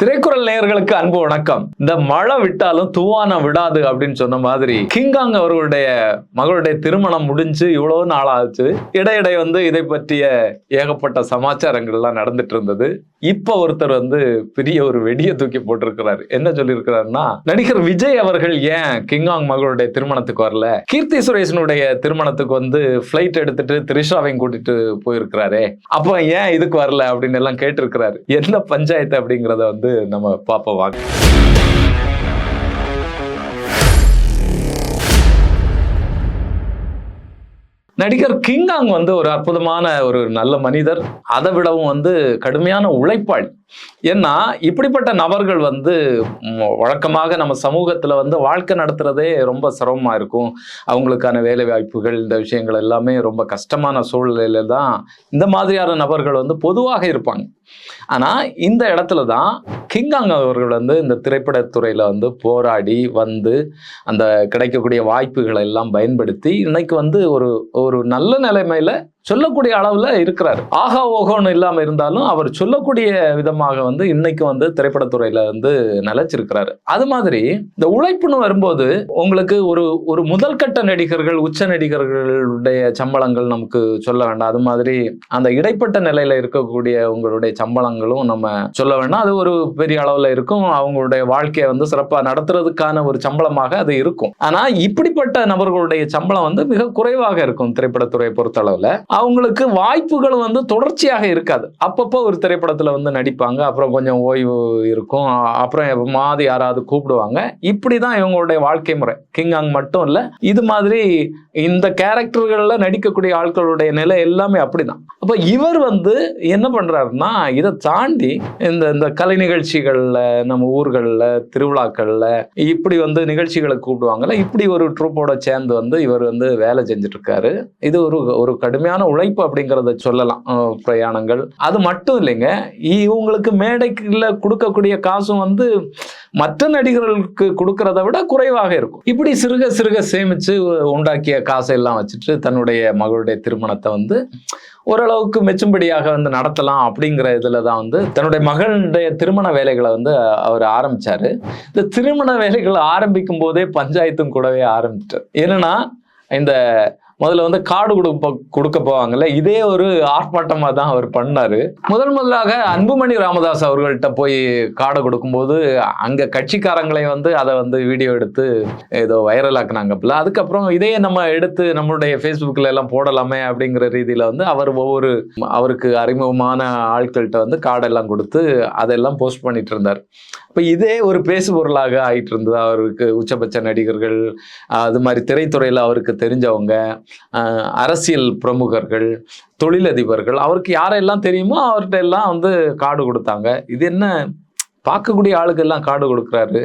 திரைக்குறள் நேயர்களுக்கு அன்பு வணக்கம். இந்த மழை விட்டாலும் தூவானம் விடாது அப்படின்னு சொன்ன மாதிரி கிங்காங் அவர்களுடைய மகளுடைய திருமணம் முடிஞ்சு இவ்வளவு நாள் ஆச்சு. இடையிடை வந்து இதை பற்றிய ஏகப்பட்ட சமாச்சாரங்கள்லாம் நடந்துட்டு இருந்தது. இப்ப ஒருத்தர் வந்து பெரிய ஒரு வெடியை தூக்கி போட்டிருக்கிறாரு. என்ன சொல்லியிருக்கிறாருன்னா நடிகர் விஜய் அவர்கள் ஏன் கிங்காங் மகளுடைய திருமணத்துக்கு வரல? கீர்த்தி சுரேஷனுடைய திருமணத்துக்கு வந்து ஃபிளைட் எடுத்துட்டு த்ரிஷாவையும் கூட்டிட்டு போயிருக்கிறாரே. அப்ப ஏன் இதுக்கு வரல அப்படின்னு எல்லாம் கேட்டிருக்கிறாரு. என்ன பஞ்சாயத்து அப்படிங்கிறத வந்து நம்ம பார்ப்போம் வாங்க நடிகர் கிங்காங் வந்து ஒரு அற்புதமான ஒரு நல்ல மனிதர். அதை விடவும் வந்து கடுமையான உழைப்பாளி. ஏன்னா இப்படிப்பட்ட நபர்கள் வந்து வழக்கமாக நம்ம சமூகத்துல வந்து வாழ்க்கை நடத்துறதே ரொம்ப சிரமமா இருக்கும். அவங்களுக்கான வேலை வாய்ப்புகள் இந்த விஷயங்கள் எல்லாமே ரொம்ப கஷ்டமான சூழ்நிலையில தான் இந்த மாதிரியான நபர்கள் வந்து பொதுவாக இருப்பாங்க. ஆனா இந்த இடத்துல தான் கிங்காங் அவர்கள் வந்து இந்த திரைப்படத்துறையில் வந்து போராடி வந்து அந்த கிடைக்கக்கூடிய வாய்ப்புகளை எல்லாம் பயன்படுத்தி இன்னைக்கு வந்து ஒரு ஒரு நல்ல நிலைமையில சொல்லக்கூடிய அளவில் இருக்கிறார். ஆகா ஓகோன்னு இல்லாமல் இருந்தாலும் அவர் சொல்லக்கூடிய விதமாக வந்து இன்னைக்கு வந்து திரைப்படத்துறையில வந்து நிலைச்சிருக்கிறாரு. அது மாதிரி இந்த உழைப்புன்னு வரும்போது உங்களுக்கு ஒரு ஒரு முதல் கட்ட நடிகர்கள் உச்ச நடிகர்களுடைய சம்பளங்கள் நமக்கு சொல்ல வேண்டாம். அது மாதிரி அந்த இடைப்பட்ட நிலையில இருக்கக்கூடிய உங்களுடைய சம்பளங்களும் நம்ம சொல்ல வேண்டாம். அது ஒரு பெரிய அளவில் இருக்கும். அவங்களுடைய வாழ்க்கையை வந்து சிறப்பாக நடத்துறதுக்கான ஒரு சம்பளமாக அது இருக்கும். ஆனால் இப்படிப்பட்ட நபர்களுடைய சம்பளம் வந்து மிக குறைவாக இருக்கும் திரைப்படத்துறையை பொறுத்த அவங்களுக்கு வாய்ப்புகள் வந்து தொடர்ச்சியாக இருக்காது. அப்பப்போ ஒரு திரைப்படத்தில் வந்து நடிப்பாங்க. அப்புறம் கொஞ்சம் ஓய்வு இருக்கும். அப்புறம் மாதி யாராவது கூப்பிடுவாங்க. இப்படிதான் இவங்களுடைய வாழ்க்கை முறை. கிங்காங் மட்டும் இல்லை இது மாதிரி இந்த கேரக்டர்களில் நடிக்கக்கூடிய ஆட்களுடைய நிலை எல்லாமே அப்படிதான். அப்போ இவர் வந்து என்ன பண்ணுறாருன்னா இதை தாண்டி இந்த இந்த கலை நிகழ்ச்சிகளில் நம்ம ஊர்களில் திருவிழாக்களில் இப்படி வந்து நிகழ்ச்சிகளை கூப்பிடுவாங்கல்ல. இப்படி ஒரு ட்ரூப்போட சேர்ந்து வந்து இவர் வந்து வேலை செஞ்சுட்டு இருக்காரு. இது ஒரு ஒரு கடுமையான உழைப்பு அப்படிங்கிறத சொல்லலாம் பிரயாணங்கள். அது மட்டும் இல்லைங்க இவங்களுக்கு மேடைக்குள்ள கொடுக்கக்கூடிய காசும் வந்து மற்ற நடிகர்களுக்கு கொடுக்கறத விட குறைவாக இருக்கும். இப்படி சிறுக சிறுக சேமித்து உண்டாக்கிய காசை எல்லாம் வச்சுட்டு தன்னுடைய மகளுடைய திருமணத்தை வந்து ஓரளவுக்கு மெச்சும்படியாக வந்து நடத்தலாம் அப்படிங்கிற இதில் தான் வந்து தன்னுடைய மகளுடைய திருமண வேலைகளை வந்து அவர் ஆரம்பித்தார் இந்த திருமண வேலைகளை ஆரம்பிக்கும் போதே பஞ்சாயத்தும் கூடவே ஆரம்பிச்சிட்டார். என்னன்னா இந்த முதல்ல வந்து காடு கொடுப்ப கொடுக்க போவாங்கல்ல இதே ஒரு ஆர்ப்பாட்டமாக தான் அவர் பண்ணாரு. முதல் முதலாக அன்புமணி ராமதாஸ் அவர்கள்ட்ட போய் காடை கொடுக்கும்போது அங்க கட்சிக்காரங்களை வந்து அதை வந்து வீடியோ எடுத்து ஏதோ வைரலாக்குனாங்கப்பல அதுக்கப்புறம் இதையே நம்ம எடுத்து நம்மளுடைய ஃபேஸ்புக்கில் எல்லாம் போடலாமே அப்படிங்கிற ரீதியில் வந்து அவர் ஒவ்வொரு அவருக்கு அறிமுகமான ஆட்கள்கிட்ட வந்து கார்டெல்லாம் கொடுத்து அதெல்லாம் போஸ்ட் பண்ணிட்டு இருந்தார். இப்போ இதே ஒரு பேசு பொருளாக ஆயிட்டு இருந்தது. அவருக்கு உச்சபட்ச நடிகர்கள் அது மாதிரி திரைத்துறையில் அவருக்கு தெரிஞ்சவங்க அரசியல் பிரமுகர்கள் தொழிலதிபர்கள் அவருக்கு யாரெல்லாம் தெரியுமோ அவர்கிட்ட எல்லாம் வந்து கார்டு கொடுத்தாங்க. இது என்ன? பார்க்கக்கூடிய ஆளுக்கெல்லாம் கார்டு கொடுக்குறாரு.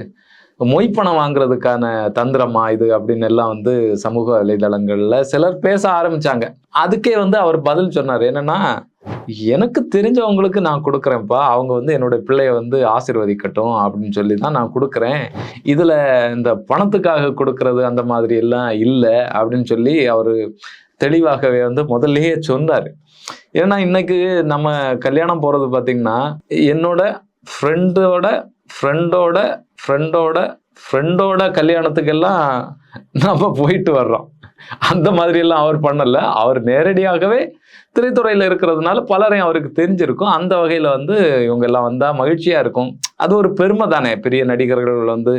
மொய்ப்பணம் வாங்குறதுக்கான தந்திரமா இது அப்படின்னு எல்லாம் வந்து சமூக வலைதளங்கள்ல சிலர் பேச ஆரம்பிச்சாங்க. அதுக்கே வந்து அவர் பதில் சொன்னார். என்னன்னா எனக்கு தெரிஞ்சவங்களுக்கு நான் கொடுக்குறேன்ப்பா. அவங்க வந்து என்னோட பிள்ளைய வந்து ஆசிர்வதிக்கட்டும் அப்படின்னு சொல்லி தான் நான் கொடுக்குறேன். இதுல இந்த பணத்துக்காக கொடுக்கறது அந்த மாதிரி எல்லாம் இல்லை அப்படின்னு சொல்லி அவர் தெளிவாகவே வந்து முதல்லயே சொன்னார். ஏன்னா இன்னைக்கு நம்ம கல்யாணம் போறது பார்த்தீங்கன்னா என்னோட ஃப்ரெண்டோட ஃப்ரெண்டோட ஃப்ரெண்டோட ஃப்ரெண்டோட கல்யாணத்துக்கெல்லாம் நம்ம போயிட்டு வர்றோம். அந்த மாதிரி எல்லாம் அவர் பண்ணல. அவர் நேரடியாகவே திரைத்துறையில் இருக்கிறதுனால பலரையும் அவருக்கு தெரிஞ்சிருக்கும். அந்த வகையில் வந்து இவங்க எல்லாம் மகிழ்ச்சியாக இருக்கும். அது ஒரு பெருமை தானே. பெரிய நடிகர்கள் வந்து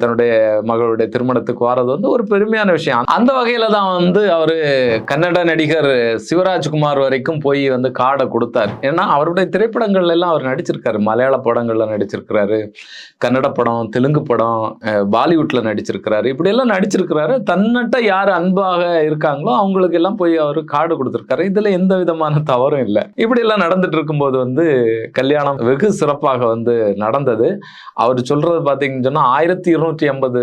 தன்னுடைய மகளுடைய திருமணத்துக்கு வர்றது வந்து ஒரு பெருமையான விஷயம். அந்த வகையில தான் வந்து அவர் கன்னட நடிகர் சிவராஜ்குமார் வரைக்கும் போய் வந்து காடை கொடுத்தாரு. ஏன்னா அவருடைய திரைப்படங்கள்ல எல்லாம் அவர் நடிச்சிருக்காரு. மலையாள படங்கள்ல நடிச்சிருக்கிறாரு. கன்னட படம் தெலுங்கு படம் பாலிவுட்டில் பாலிவுட்ல நடிச்சிருக்கிறாரு. இப்படியெல்லாம் நடிச்சிருக்கிறாரு. தன்னட்ட யார் அன்பாக இருக்காங்களோ அவங்களுக்கு எல்லாம் போய் அவர் காடு கொடுத்துருக்காரு. இதுல எந்த விதமான தவறும் இல்லை. இப்படி எல்லாம் நடந்துட்டு இருக்கும்போது வந்து கல்யாணம் வெகு சிறப்பாக வந்து நடந்தது. அவர் சொல்கிறது பார்த்தீங்கன்னு சொன்னால் ஆயிரத்தி இருநூற்றி ஐம்பது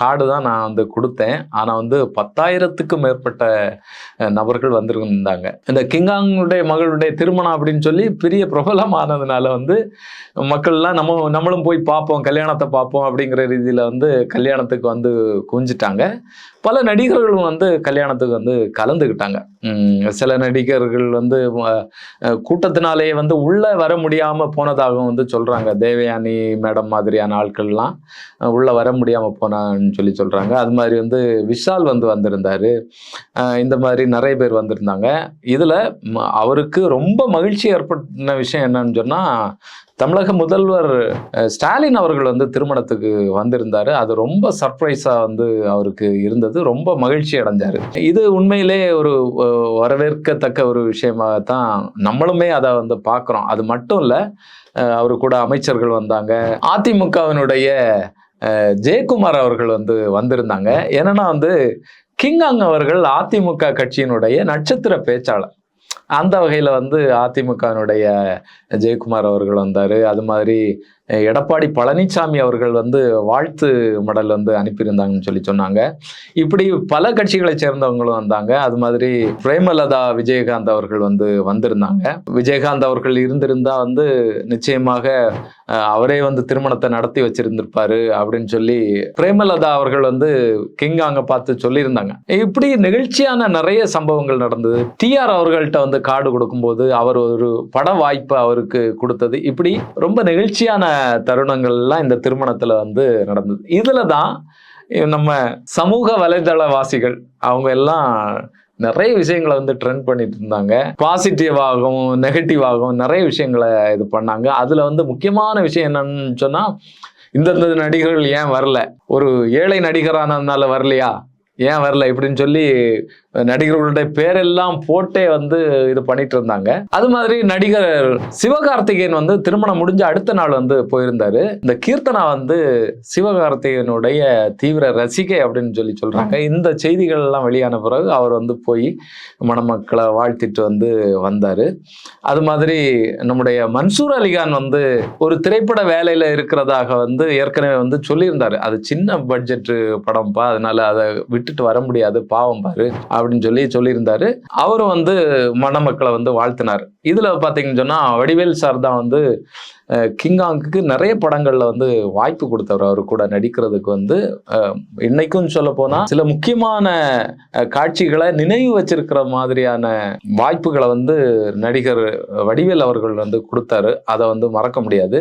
கார்டு தான் நான் வந்து கொடுத்தேன். ஆனால் வந்து பத்தாயிரத்துக்கும் மேற்பட்ட நபர்கள் வந்திருந்தாங்க. இந்த கிங்காங்குடைய மகளுடைய திருமணம் அப்படின்னு சொல்லி பெரிய பிரபலமானதுனால வந்து மக்கள்லாம் நம்ம நம்மளும் போய் பார்ப்போம் கல்யாணத்தை பார்ப்போம் அப்படிங்கிற ரீதியில் வந்து கல்யாணத்துக்கு வந்து குஞ்சிட்டாங்க பல நடிகர்களும் வந்து கல்யாணத்துக்கு வந்து கலந்துக்கிட்டாங்க சில நடிகர்கள் வந்து கூட்டத்தினாலேயே வந்து உள்ளே வர முடியாமல் போனதாகவும் வந்து சொல்கிறாங்க தேவயானி மேடம் மாதிரியான ஆட்கள்லாம் உள்ளே வர முடியாமல் போனான்னு சொல்லி சொல்கிறாங்க அது மாதிரி வந்து விஷால் வந்து வந்திருந்தார். இந்த மாதிரி நிறைய பேர் வந்திருந்தாங்க. இதில் ம- அவருக்கு ரொம்ப மகிழ்ச்சி ஏற்பட்டின விஷயம் என்னன்னு சொன்னால் தமிழக முதல்வர் ஸ்டாலின் அவர்கள் வந்து திருமணத்துக்கு வந்திருந்தார். அது ரொம்ப சர்ப்ரைஸாக வந்து அவருக்கு இருந்தது. ரொம்ப மகிழ்ச்சி அடைஞ்சார். இது உண்மையிலே ஒரு வரவேற்கத்தக்க ஒரு விஷயமாக தான் நம்மளுமே அதை வந்து பார்க்குறோம். அது மட்டும் இல்லை அவர் கூட அமைச்சர்கள் வந்தாங்க. அதிமுகவினுடைய ஜெயக்குமார் அவர்கள் வந்து வந்திருந்தாங்க. என்னன்னா வந்து கிங்காங் அவர்கள் அதிமுக கட்சியினுடைய நட்சத்திர பேச்சாளர். அந்த வகையில் வந்து அதிமுகவினுடைய ஜெயக்குமார் அவர்கள் வந்தார். அது மாதிரி எடப்பாடி பழனிசாமி அவர்கள் வந்து வாழ்த்து மடல் வந்து அனுப்பியிருந்தாங்கன்னு சொல்லி சொன்னாங்க. இப்படி பல கட்சிகளை சேர்ந்தவங்களும் வந்தாங்க. அது மாதிரி பிரேமலதா விஜயகாந்த் அவர்கள் வந்து வந்திருந்தாங்க. விஜயகாந்த் அவர்கள் இருந்திருந்தா வந்து நிச்சயமாக அவரே வந்து திருமணத்தை நடத்தி வச்சிருந்திருப்பாரு அப்படின்னு சொல்லி பிரேமலதா அவர்கள் வந்து கிங்காங்க பார்த்து சொல்லியிருந்தாங்க. இப்படி நெகிழ்ச்சியான நிறைய சம்பவங்கள் நடந்தது. டிஆர் அவர்கள்ட்ட வந்து கார்டு கொடுக்கும்போது அவர் ஒரு பட வாய்ப்பு அவருக்கு கொடுத்தது. இப்படி ரொம்ப நெகிழ்ச்சியான தருணங்கள்லாம் இந்த திருமணத்தில் வந்து நடந்தது. இதில் தான் நம்ம சமூக வலைதளவாசிகள் அவங்க எல்லாம் நிறைய விஷயங்களை வந்து ட்ரெண்ட் பண்ணிட்டு இருந்தாங்க. பாசிட்டிவாகவும் நெகட்டிவாகவும் நிறைய விஷயங்களை இது பண்ணாங்க. அதில் வந்து முக்கியமான விஷயம் என்னன்னு சொன்னால் இந்தந்த நடிகர்கள் ஏன் வரல? ஒரு ஏழை நடிகரானதுனால வரலையா? ஏன் வரல? இப்படின்னு சொல்லி நடிகர்களுடைய பேரெல்லாம் போட்டே வந்து இது பண்ணிட்டு இருந்தாங்க. அது மாதிரி நடிகர் சிவகார்த்திகேயன் வந்து திருமணம் முடிஞ்ச அடுத்த நாள் வந்து போயிருந்தாரு. இந்த கீர்த்தனா வந்து சிவகார்த்திகேயனுடைய தீவிர ரசிகை அப்படின்னு சொல்லி சொல்றாங்க. இந்த செய்திகள் எல்லாம் வெளியான பிறகு அவர் வந்து போய் மணமக்களை வாழ்த்திட்டு வந்து வந்தாரு. அது மாதிரி நம்முடைய மன்சூர் அலிகான் வந்து ஒரு திரைப்பட வேலையில இருக்கிறதாக வந்து ஏற்கனவே வந்து சொல்லியிருந்தாரு. அது சின்ன பட்ஜெட் படம்ப்பா அதனால அதை விட்டுட்டு வர முடியாது பாவம் பாரு. அப்படின்னு சொல்லி சொல்லியிருந்தாரு. அவரும் வந்து மணமக்களை வந்து வாழ்த்தினார். இதில் பார்த்தீங்கன்னு சொன்னால் வடிவேல் சார் தான் வந்து கிங்காங்குக்கு நிறைய படங்களில் வந்து வாய்ப்பு கொடுத்தவர். அவர் கூட நடிக்கிறதுக்கு வந்து இன்னைக்கும் சொல்ல போனால் சில முக்கியமான காட்சிகளை நினைவு வச்சிருக்கிற மாதிரியான வாய்ப்புகளை வந்து நடிகர் வடிவேல் அவர்கள் வந்து கொடுத்தாரு. அதை வந்து மறக்க முடியாது.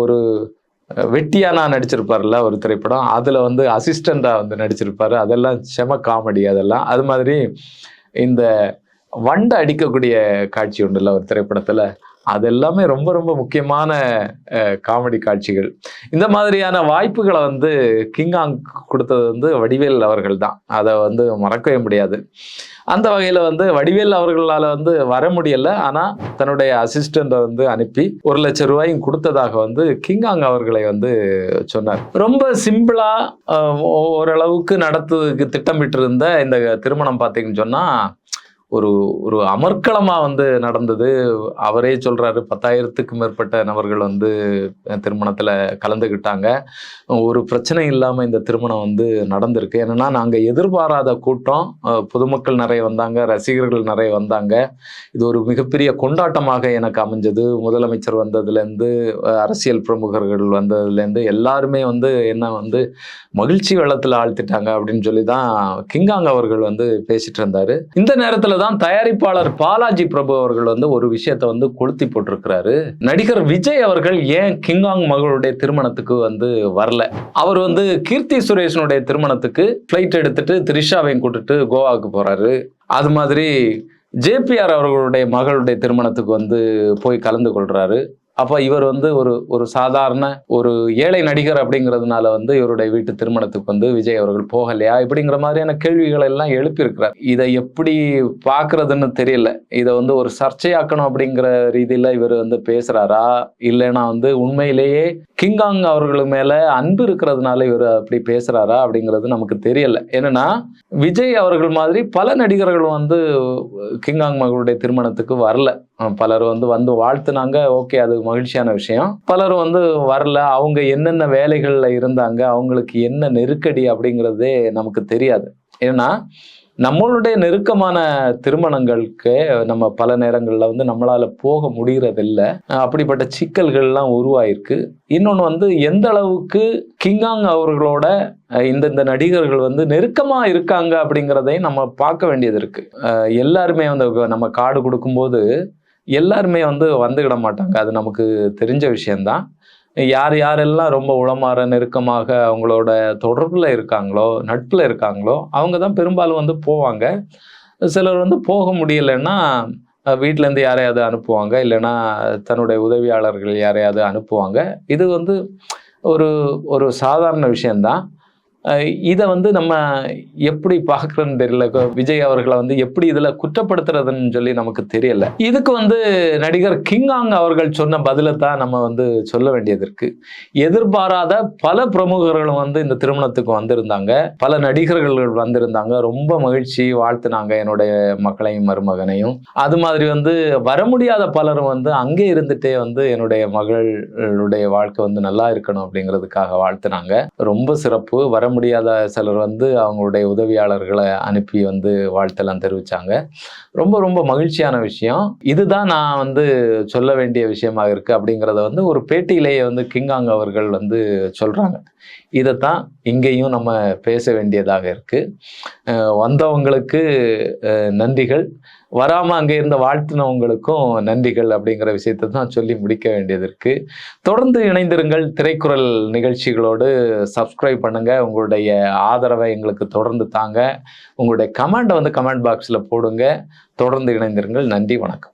ஒரு வெட்டியா நான் நடிச்சிருப்பார்ல ஒரு திரைப்படம். அதுல வந்து அசிஸ்டண்டா வந்து நடிச்சிருப்பாரு. அதெல்லாம் செம காமெடி அதெல்லாம். அது மாதிரி இந்த வண்டை அடிக்கக்கூடிய காட்சி உண்டுல்ல ஒரு திரைப்படத்துல. அது எல்லாமே ரொம்ப ரொம்ப முக்கியமான காமெடி காட்சிகள். இந்த மாதிரியான வாய்ப்புகளை வந்து கிங்காங் கொடுத்தது வந்து வடிவேல் அவர்கள் தான். அதை வந்து மறக்கவே முடியாது. அந்த வகையில் வந்து வடிவேல் அவர்களால் வந்து வர முடியல. ஆனால் தன்னுடைய அசிஸ்டண்ட்டை வந்து அனுப்பி ஒரு லட்சம் ரூபாயும் கொடுத்ததாக வந்து கிங்காங் அவர்களை வந்து சொன்னார். ரொம்ப சிம்பிளாக ஓரளவுக்கு நடத்துவதற்கு திட்டமிட்டு இருந்த இந்த திருமணம் பார்த்தீங்கன்னு சொன்னால் ஒரு ஒரு அமர்க்களமாக வந்து நடந்தது. அவரே சொல்கிறாரு பத்தாயிரத்துக்கு மேற்பட்ட நபர்கள் வந்து திருமணத்தில் கலந்துக்கிட்டாங்க ஒரு பிரச்சனை இல்லாமல் இந்த திருமணம் வந்து நடந்திருக்கு. என்னன்னா நாங்கள் எதிர்பாராத கூட்டம். பொதுமக்கள் நிறைய வந்தாங்க ரசிகர்கள் நிறைய வந்தாங்க. இது ஒரு மிகப்பெரிய கொண்டாட்டமாக எனக்கு அமைஞ்சது. முதலமைச்சர் வந்ததுலேருந்து அரசியல் பிரமுகர்கள் வந்ததுலேருந்து எல்லாருமே வந்து என்ன வந்து மகிழ்ச்சி வெள்ளத்தில் ஆழ்த்திட்டாங்க அப்படின்னு சொல்லி தான் கிங்காங் அவர்கள் வந்து பேசிட்டு இருந்தார். இந்த நேரத்தில் தான் தயாரிப்பாளர் பாலாஜி பிரபு அவர்கள் வந்து ஒரு விஷயத்தை வந்து கொளுத்தி போட்டிருக்கிறாரு. நடிகர் விஜய் அவர்கள் ஏன் கிங்காங் மகளுடைய திருமணத்துக்கு வந்து வரல? அவர் வந்து கீர்த்தி சுரேஷனுடைய திருமணத்துக்கு ஃப்ளைட் எடுத்துட்டு த்ரிஷாவையும் கூட்டுட்டு கோவாவுக்கு போறாரு. அது மாதிரி ஜேபிஆர் அவர்களுடைய மகளுடைய திருமணத்துக்கு வந்து போய் கலந்து கொள்றாரு. அப்போ இவர் வந்து ஒரு ஒரு சாதாரண ஒரு ஏழை நடிகர் அப்படிங்கிறதுனால வந்து இவருடைய வீட்டு திருமணத்துக்கு வந்து விஜய் அவர்கள் போகலையா இப்படிங்கிற மாதிரியான கேள்விகளை எல்லாம் எழுப்பியிருக்கிறார். இதை எப்படி பார்க்கறதுன்னு தெரியல. இதை வந்து ஒரு சர்ச்சையாக்கணும் அப்படிங்கிற ரீதியில் இவர் வந்து பேசுறாரா? இல்லைன்னா வந்து உண்மையிலேயே கிங்காங் அவர்களுக்கு மேல அன்பு இருக்கிறதுனால இவர் அப்படி பேசுறாரா அப்படிங்கிறது நமக்கு தெரியல. என்னன்னா விஜய் அவர்கள் மாதிரி பல நடிகர்களும் வந்து கிங்காங் மகளுடைய திருமணத்துக்கு வரல. பலர் வந்து வந்து வாழ்த்துனாங்க. ஓகே அது மகிழ்ச்சியான விஷயம். பலரும் வந்து வரல. அவங்க என்னென்ன வேலைகளில் இருந்தாங்க? அவங்களுக்கு என்ன நெருக்கடி அப்படிங்கிறதே நமக்கு தெரியாது. ஏன்னா நம்மளுடைய நெருக்கமான திருமணங்களுக்கு நம்ம பல நேரங்களில் வந்து நம்மளால் போக முடிகிறதில்ல அப்படிப்பட்ட சிக்கல்கள்லாம் உருவாயிருக்கு. இன்னொன்று வந்து எந்த அளவுக்கு கிங்காங் அவர்களோட இந்தந்த நடிகர்கள் வந்து நெருக்கமாக இருக்காங்க அப்படிங்கிறதையும் நம்ம பார்க்க வேண்டியது இருக்குது எல்லாருமே வந்து நம்ம காடு கொடுக்கும்போது எல்லாருமே வந்து வந்துக்கிட மாட்டாங்க. அது நமக்கு தெரிஞ்ச விஷயம்தான். யார் யாரெல்லாம் ரொம்ப உளமாற நெருக்கமாக அவங்களோட தொடர்பில் இருக்காங்களோ நட்பில் இருக்காங்களோ அவங்க தான் பெரும்பாலும் வந்து போவாங்க. சிலர் வந்து போக முடியலைன்னா வீட்டிலேருந்து யாரையாவது அனுப்புவாங்க. இல்லைன்னா தன்னுடைய உதவியாளர்கள் யாரையாவது அனுப்புவாங்க. இது வந்து ஒரு ஒரு சாதாரண விஷயந்தான் இதை வந்து நம்ம எப்படி பார்க்குறோன்னு தெரியல. விஜய் அவர்களை வந்து எப்படி இதில் குற்றப்படுத்துறதுன்னு சொல்லி நமக்கு தெரியல. இதுக்கு வந்து நடிகர் கிங்காங் அவர்கள் சொன்ன பதிலை தான் நம்ம வந்து சொல்ல வேண்டியது இருக்கு. எதிர்பாராத பல பிரமுகர்களும் வந்து இந்த திருமணத்துக்கு வந்திருந்தாங்க. பல நடிகர்கள் வந்திருந்தாங்க. ரொம்ப மகிழ்ச்சி வாழ்த்துனாங்க என்னுடைய மக்களையும் மருமகனையும். அது மாதிரி வந்து வர முடியாத பலரும் வந்து அங்கே இருந்துட்டே வந்து என்னுடைய மகளுடைய வாழ்க்கை வந்து நல்லா இருக்கணும் அப்படிங்கிறதுக்காக வாழ்த்துனாங்க. ரொம்ப சிறப்பு. வர முடியாத சிலர் வந்து அவங்களுடைய உதவியாளர்களை அனுப்பி வந்து வாழ்த்தெல்லாம் தெரிவித்தாங்க ரொம்ப ரொம்ப மகிழ்ச்சியான விஷயம். இதுதான் நான் வந்து சொல்ல வேண்டிய விஷயமாக இருக்குது அப்படிங்கிறத வந்து ஒரு பேட்டியிலேயே வந்து கிங்காங் அவர்கள் வந்து சொல்கிறாங்க இதைத்தான் இங்கேயும் நம்ம பேச வேண்டியதாக இருக்கு. அஹ் வந்தவங்களுக்கு அஹ் நன்றிகள். வராம அங்கே இருந்த வாழ்த்தினவங்களுக்கும் நன்றிகள் அப்படிங்கிற விஷயத்தை தான் சொல்லி முடிக்க வேண்டியது இருக்கு. தொடர்ந்து இணைந்திருங்கள். திரைக்குறள் நிகழ்ச்சிகளோடு சப்ஸ்கிரைப் பண்ணுங்க. உங்களுடைய ஆதரவை எங்களுக்கு தொடர்ந்து தாங்க. உங்களுடைய கமெண்டை வந்து கமெண்ட் பாக்ஸில் போடுங்க. தொடர்ந்து இணைந்திருங்கள். நன்றி வணக்கம்.